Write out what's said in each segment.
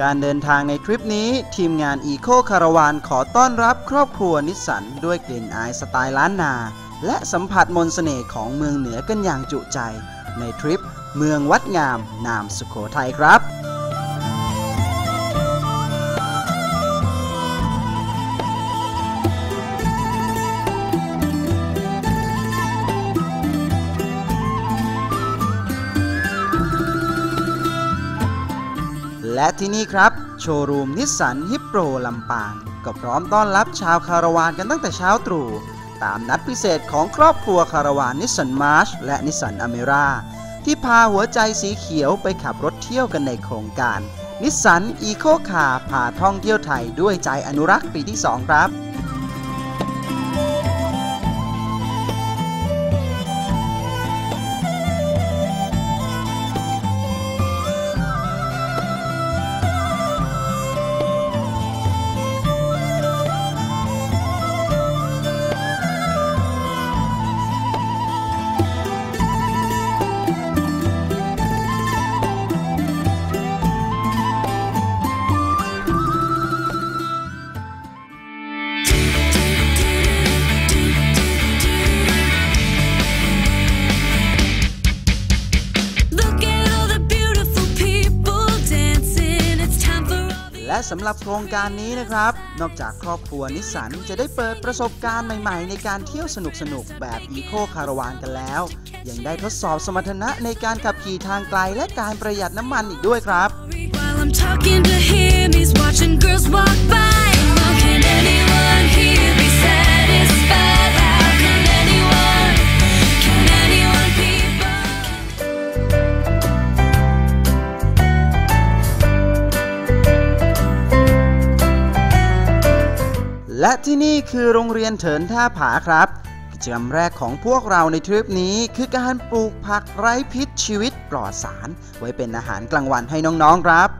การเดินทางในทริปนี้ ทีมงานอีโคคาราวานขอต้อนรับครอบครัวนิสสันด้วยกลิ่นอายสไตล์ล้านนา และสัมผัสมนสเสน่ห์ของเมืองเหนือกันอย่างจุใจ ในทริปเมืองวัดงามนามสุขโขทัยครับ และที่นี่ครับ โชว์รูมนิสสันฮิปโปรลำปาง ก็พร้อมต้อนรับชาวคาราวานกันตั้งแต่เช้าตรู่ตามนัดพิเศษของครอบครัวคาราวานนิสสันมาร์ชและนิสสันอเมราที่พาหัวใจสีเขียวไปขับรถเที่ยวกันในโครงการนิสสันอีโคคาพาท่องเที่ยวไทยด้วยใจอนุรักษ์ปีที่ 2 ครับำหรับโครงการนี้นะครับ นอกจากครอบครัวนิสสันจะได้เปิดประสบการณ์ใหม่ๆ ในการเที่ยวสนุกๆแบบอีโคคาราวานกันแล้ว ยังได้ทดสอบสมรรถนะในการขับขี่ทางไกลและการประหยัดน้ำมันอีกด้วยครับ และที่นี่คือโรงเรียนเถินท่าผาครับกิจกรรมแรกของพวกเราในทริปนี้คือการปลูกผักไร้พิษชีวิตปลอดสาร ไว้เป็นอาหารกลางวันให้น้องๆครับ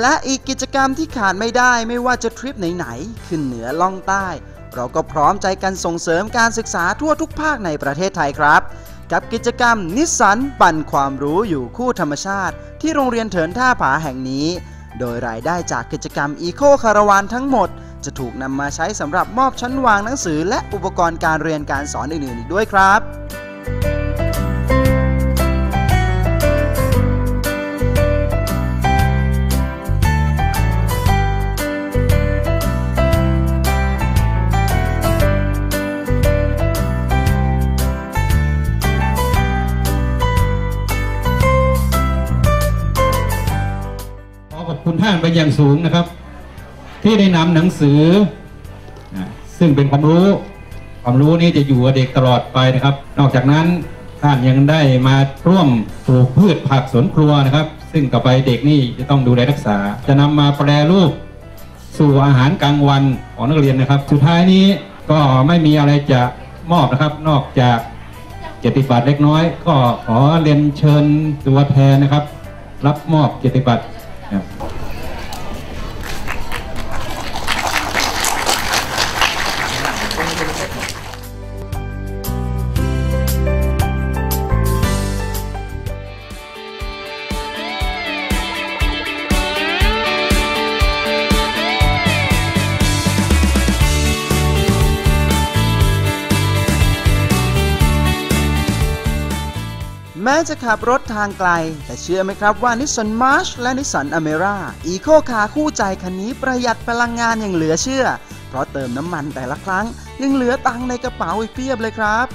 และอีกกิจกรรมที่ขาดไม่ได้ไม่ว่าจะทริปไหนๆขึ้นเหนือล่องใต้ เราก็พร้อมใจกันส่งเสริมการศึกษาทั่วทุกภาคในประเทศไทยครับ กับกิจกรรมนิสสันปั่นความรู้อยู่คู่ธรรมชาติ ที่โรงเรียนเถินท่าผาแห่งนี้ โดยรายได้จากกิจกรรมอีโคคาราวานทั้งหมด จะถูกนำมาใช้สำหรับมอบชั้นวางหนังสือ และอุปกรณ์การเรียนการสอนอื่นๆอีกด้วยครับ คุณท่านไปนอย่างสูงนะครับ ที่ได้นำหนังสือ ซึ่งเป็นความรู้ ความรู้นี้จะอยู่กับเด็กตลอดไปนะครับ นอกจากนั้นท่านยังได้มาร่วมปลูกพืชผักสวนครัวนะครับ ซึ่งต่อไปเด็กนี่จะต้องดูแลรักษา จะนำมาแปรรูปสู่อาหารกลางวันของนักเรียนนะครับ สุดท้ายนี้ก็ไม่มีอะไรจะมอบนะครับ นอกจากเกียรติบัตรเล็กน้อย ก็ขอเรียนเชิญตัวแทนนะครับ รับมอบเกียรติบัตร แม้จะขับรถทางไกล แต่เชื่อไหมครับว่านิสสันมาร์ชและนิสสันอเมร่าอีโคคาคู่ใจคันนี้ประหยัดพลังงานอย่างเหลือเชื่อ เพราะเติมน้ำมันแต่ละครั้งยังเหลือตังในกระเป๋าอีกเพียบเลยครับ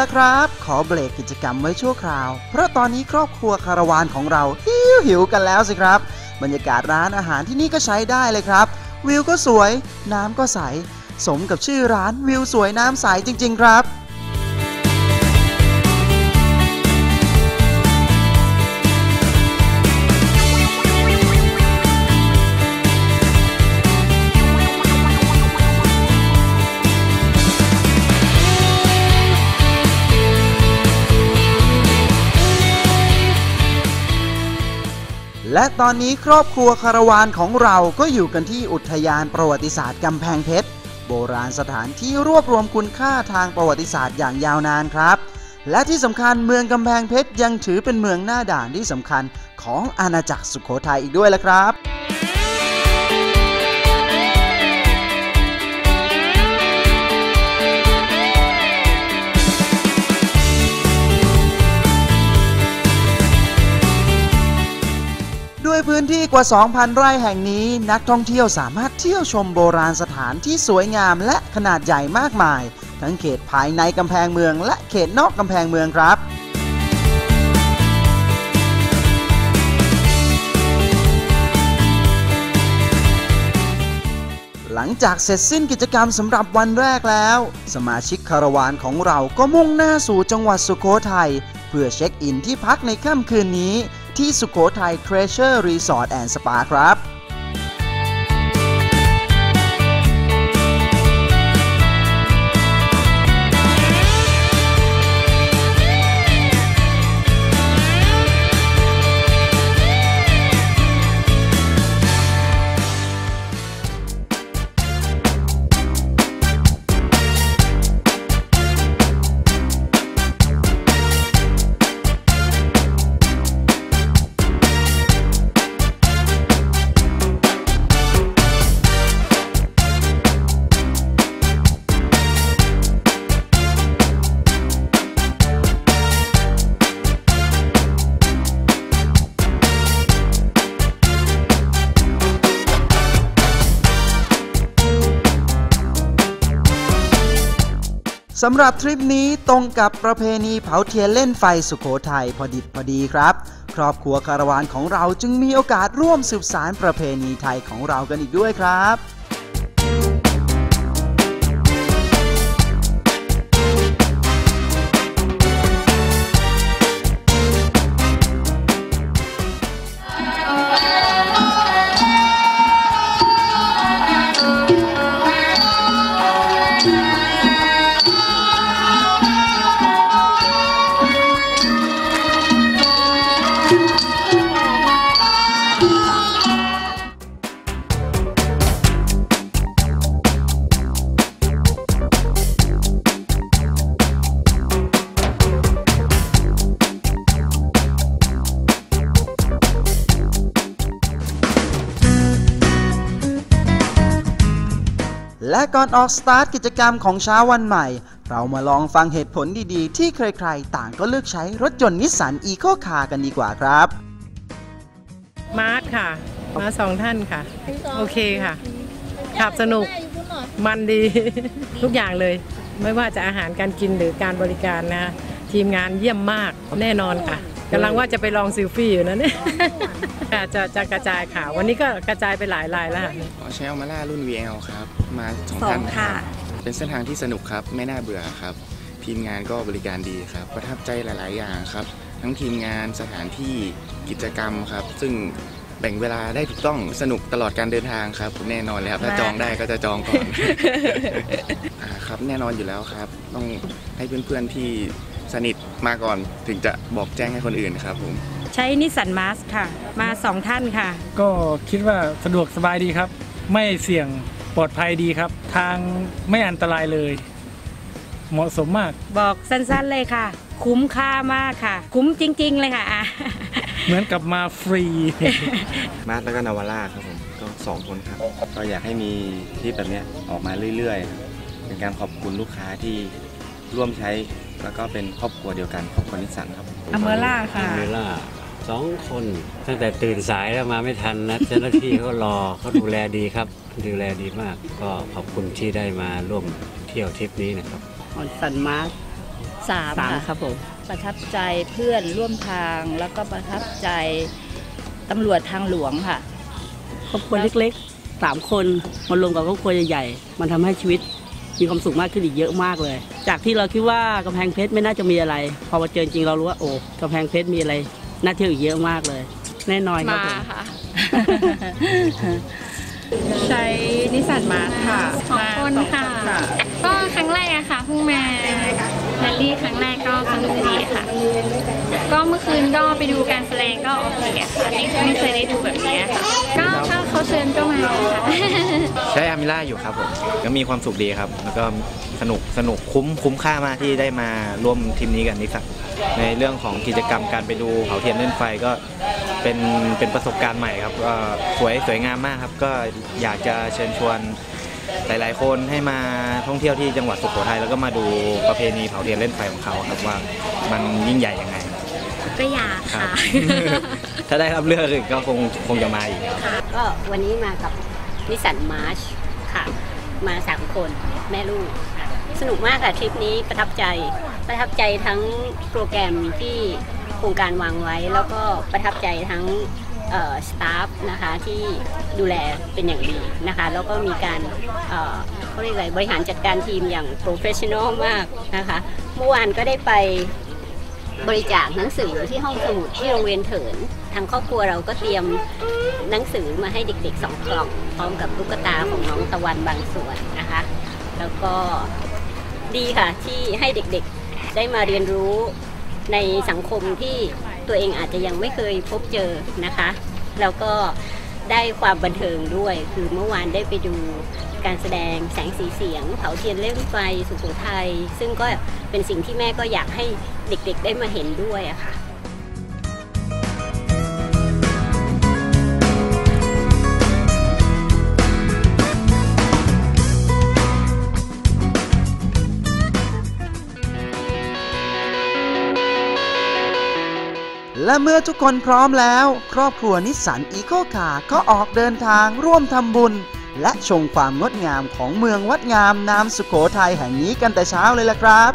ละครับ ขอเบรกกิจกรรมไว้ชั่วคราว เพราะตอนนี้ครอบครัวคาราวานของเราหิวหิวกันแล้วสิครับ บรรยากาศร้านอาหารที่นี่ก็ใช้ได้เลยครับ วิวก็สวย น้ำก็ใส สมกับชื่อร้านวิวสวยน้ำใสจริง ๆ ครับ และตอนนี้ครอบครัวคารวานของเราก็อยู่กันที่อุทยานประวัติศาสตร์กำแพงเพชร โบราณสถานที่รวบรวมคุณค่าทางประวัติศาสตร์อย่างยาวนานครับ และที่สำคัญเมืองกำแพงเพชรยังถือเป็นเมืองหน้าด่านที่สำคัญของอาณาจักรสุโขทัยอีกด้วยละครับ ยพื้นที่กว่า 2,000 ไร่แห่งนี้ นักท่องเที่ยวสามารถเที่ยวชมโบราณสถานที่สวยงามและขนาดใหญ่มากมาย ทั้งเขตภายในกำแพงเมือง และเขตนอกกำแพงเมืองครับหลังจากเสร็จสิ้นกิจกรรมสำหรับวันแรกแล้ว สมาชิกคาราวานของเราก็มุ่งหน้าสู่จังหวัดสุโขทัยเพื่อเช็คอินที่พักในค่ำคืนนี้ ที่สุโขทัย Treasure Resort and Spa ครับ สำหรับทริปนี้ตรงกับประเพณีเผาเทียนเล่นไฟสุโขทัยพอดิบพอดีครับ ครอบครัวคารวานของเราจึงมีโอกาสร่วมสืบสารประเพณีไทยของเรากันอีกด้วยครับ และก่อนออกสตาร์ทกิจกรรมของเช้าวันใหม่ เรามาลองฟังเหตุผลดีๆ ที่ใครๆ ต่างก็เลือกใช้รถยนต์นิสสันอีโคคาร์กันดีกว่าครับ มาร์ทค่ะ มาสองท่านค่ะ โอเคค่ะ ขับสนุก มันดี ทุกอย่างเลย ไม่ว่าจะอาหารการกินหรือการบริการนะ ทีมงานเยี่ยมมากแน่นอนค่ะ กำลังว่าจะไปลองซิลฟี่อยู่นะเนี่ยค่ะจะจะกระจายข่าววันนี้ก็กระจายไปหลายรายแล้วค่ะอ๋อใช้เอามาล่ารุ่น VL ครับ มาสองสองท่านคค่ะรับเป็นเส้นทางที่สนุกครับ ไม่น่าเบื่อครับ ทีมงานก็บริการดีครับ ประทับใจหลาย ๆ อย่างครับ ทั้งทีมงานสถานที่กิจกรรมครับ ซึ่งแบ่งเวลาได้ถูกต้องสนุกตลอดการเดินทางครับแน่นอนเลยครับถ้าจองได้ก็จะจองก่อนอ่าครับแน่นอนอยู่แล้วครับ ต้องให้เพื่อน ๆ ที่ สนิทมาก่อนถึงจะบอกแจ้งให้คนอื่นครับผมใช้นิสสันมาสค่ะ มาสองท่านค่ะ ก็คิดว่าสะดวกสบายดีครับ ไม่เสี่ยงปลอดภัยดีครับ ทางไม่อันตรายเลย เหมาะสมมาก บอกสั้นๆเลยค่ะ คุ้มค่ามากค่ะ คุ้มจริง ๆ เลยค่ะอะ เหมือนกับมาฟรี มาร์ทแล้วก็นาวาร่าครับผมก็สองคนครับ ก็อยากให้มีทริปแบบเนี้ยออกมาเรื่อยๆครับเป็นการขอบคุณลูกค้าที่ร่วมใช้ แล้วก็เป็นครอบครัวเดียวกันครอบครัวนิสสันครับอเมร่าค่ะ เวลาสองคนตั้งแต่ตื่นสายแล้วมาไม่ทันนะเจ้าหน้าที่เขารอเขาดูแลดีครับ ดูแลดีมาก ก็ขอบคุณที่ได้มาร่วมเที่ยวทริปนี้นะครับของสันมาร์คสามสามค่ะครับผม ประทับใจเพื่อนร่วมทาง แล้วก็ประทับใจตำรวจทางหลวงค่ะ ครอบครัวเล็กๆสามคนมารวมกับครอบครัวใหญ่ๆ มันทำให้ชีวิต มีความสุขมากขึ้นอีกเยอะมากเลย จากที่เราคิดว่ากำแพงเพชรไม่น่าจะมีอะไร พอมาเจอจริงเรารู้ว่าโอ้กำแพงเพชรมีอะไรน่าเที่ยวอีกเยอะมากเลย แน่นอนครับมาผม ค่ะ ใช้นิสสันมาร์ทค่ะสองคนค่ะมาสองก็ครั้งแรกอะค่ะเพิ่งมารีส์ครั้งแรกก็สนุกดีค่ะ ก็เมื่อคืนก็ไปดูการแสดงก็โอเคค่ะไม่ไม่เคยได้ดูแบบนี้ค่ะก็ถ้าเขาเชิญก็มาค่ะใช้อามิล่าอยู่ครับผมก็มีความสุขดีครับ แล้วก็สนุกสนุกคุ้มคุ้มค่ามากที่ได้มาร่วมทีมนี้กันนิสักในเรื่องของกิจกรรมการไปดูเผาเทียนเล่นไฟก็เป็นเป็นประสบการณ์ใหม่ครับก็สวยสวยงามมากครับ ก็อยากจะเชิญชวนหลาย ๆ คนให้มาท่องเที่ยวที่จังหวัดสุโขทัยแล้วก็มาดูประเพณีเผาเทียนเล่นไฟของเขาครับว่ามันยิ่งใหญ่ ก็อยากครับค่ะ ถ้าได้รับเลือกก็คงคงจะมาอีกก็วันนี้มากับนิสสันมาร์ชค่ะ มาสามคนแม่ลูกค่ะสนุกมากค่ะทริปนี้ประทับใจประทับใจทั้งโปรแกรมที่โครงการวางไว้ แล้วก็ประทับใจทั้งสตาฟนะคะที่ดูแลเป็นอย่างดีนะคะ แล้วก็มีการเอ่อเขาเรียกอะไรบริหารจัดการทีมอย่างโปรเฟชชั่นอลมากนะคะ เมื่อวานก็ได้ไป บริจาคหนังสือที่ห้องสมุดที่โรงเรียนเถิน ทางครอบครัวเราก็เตรียมหนังสือมาให้เด็กๆสองกล่อง พร้อมกับตุ๊กตาของน้องตะวันบางส่วนนะคะ แล้วก็ดีค่ะที่ให้เด็กๆได้มาเรียนรู้ในสังคมที่ตัวเองอาจจะยังไม่เคยพบเจอนะคะ แล้วก็ ได้ความบันเทิงด้วย คือเมื่อวานได้ไปดูการแสดงแสงสีเสียง เผาเทียนเล่นไฟสุโขทัยซึ่งก็เป็นสิ่งที่แม่ก็อยากให้เด็กๆได้มาเห็นด้วยอะค่ะ และเมื่อทุกคนพร้อมแล้ว ครอบครัวนิสสันอีโคคาร์ก็ออกเดินทางร่วมทำบุญ และชมความงดงามของเมืองวัดงามนามสุโขทัยแห่งนี้กันแต่เช้าเลยล่ะครับ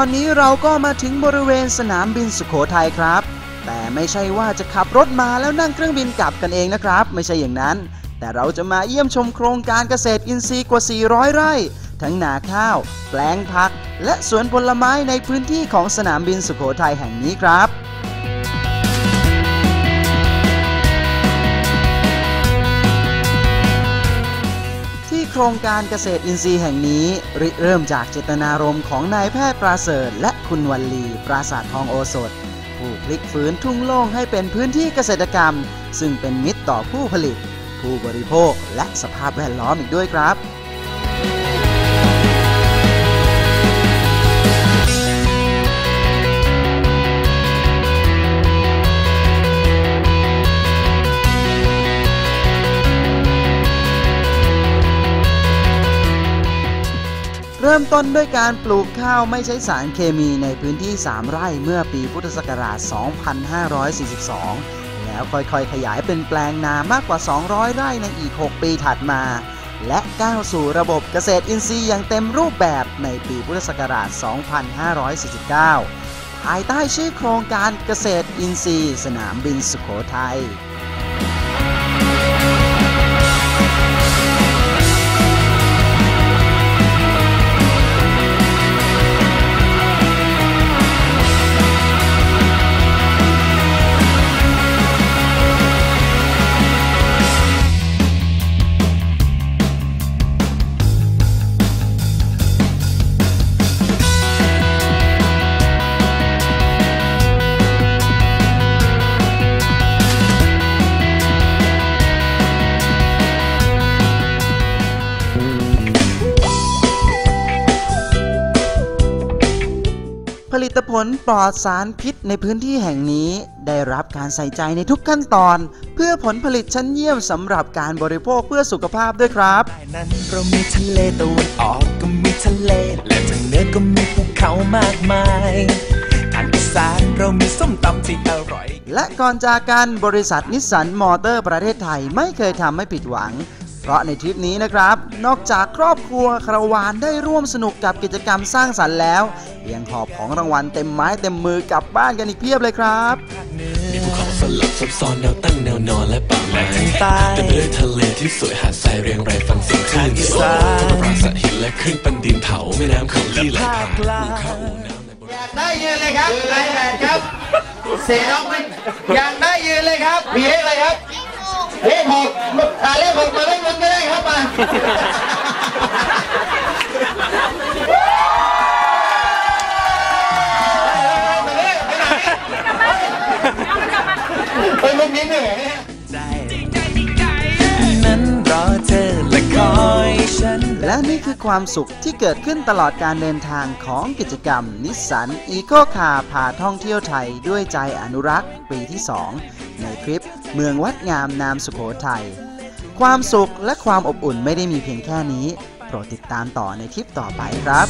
อนนี้เราก็มาถึงบริเวณสนามบินสุโขทัยครับ แต่ไม่ใช่ว่าจะขับรถมาแล้วนั่งเครื่องบินกลับกันเองนะครับ ไม่ใช่อย่างนั้น แต่เราจะมาเยี่ยมชมโครงการเกษตรอินทรีย์กว่า 400 ไร่ ทั้งนาข้าว แปลงผัก และสวนผลไม้ในพื้นที่ของสนามบินสุโขทัยแห่งนี้ครับ ครงการเกษตรอินทรีย์แห่งนี้ ริเริ่มจากเจตนารมณ์ของนายแพทย์ปราเสริฐและคุณวัลลี ปราสาททองโอสถ ผู้พลิกฟื้นทุ่งโล่งให้เป็นพื้นที่เกษตรกรรม ซึ่งเป็นมิตรต่อผู้ผลิต ผู้บริโภคและสภาพแวดล้อมอีกด้วยครับ ริ่มต้นด้วยการปลูกข้าวไม่ใช้สารเคมีในพื้นที่ 3 ไร่เมื่อปีพุทธศักราช 2542 แล้วค่อยๆ ขยายเป็นแปลงนามากกว่า 200 ไร่ในอีก 6 ปีถัดมา และก้าวสู่ระบบเกษตรอินทรีย์อย่างเต็มรูปแบบในปีพุทธศักราช 2549 ภายใต้ชื่อโครงการเกษตรอินทรีย์ สนามบินสุโขทัย ตผลปลอดสารพิษในพื้นที่แห่งนี้ ได้รับการใส่ใจในทุกขั้นตอน เพื่อผลผลิตชั้นเยี่ยมสำหรับการบริโภคเพื่อสุขภาพด้วยครับนั้นเรามีทะเลตะวันออกก็มีทะเล และทางเหนือก็มีภูเขามากมายทางอีสานเรามีส้มตำที่อร่อย และก่อนจากกันบริษัทนิสสันมอเตอร์ประเทศไทยไม่เคยทำให้ผิดหวัง เพราะในทริปนี้นะครับ นอกจากครอบครัวคาราวานได้ร่วมสนุกกับกิจกรรมสร้างสรรค์แล้วยังหอบของรางวัลเต็มไม้เต็มมือกลับบ้านกันอีกเพียบเลยครับมีภูเขาสลับซับซ้อนแนวตั้งแนวนอนและป่าไม้เต็มไปด้วยทะเลที่สวยหาดทรายเรียงรายฟังเสียงคลื่นที่โอ้ทั้งปราสาทหินและคลื่นปันดินเผาแม่น้ำเขาที่ไหลผ่านภูเขาได้ยืนเลยครับนายแผนครับเสียน้องไม่อยากได้ยืนเลยครับ มีเลขอะไรครับ เลขหกอ่าเลขหกมาเลขหนึ่งก็ได้ครับมาไปลูกนี้เหนื่อยเนี่ยนั้นรอเธอและคอยฉัน และนี่คือความสุขที่เกิดขึ้นตลอดการเดินทางของกิจกรรม นิสสันอีโคคาพาท่องเที่ยวไทยด้วยใจอนุรักษ์ปีที่ 2 ในคลิป เมืองวัดงามนามสุโขทัย ความสุขและความอบอุ่นไม่ได้มีเพียงแค่นี้ โปรดติดตามต่อในคลิปต่อไปครับ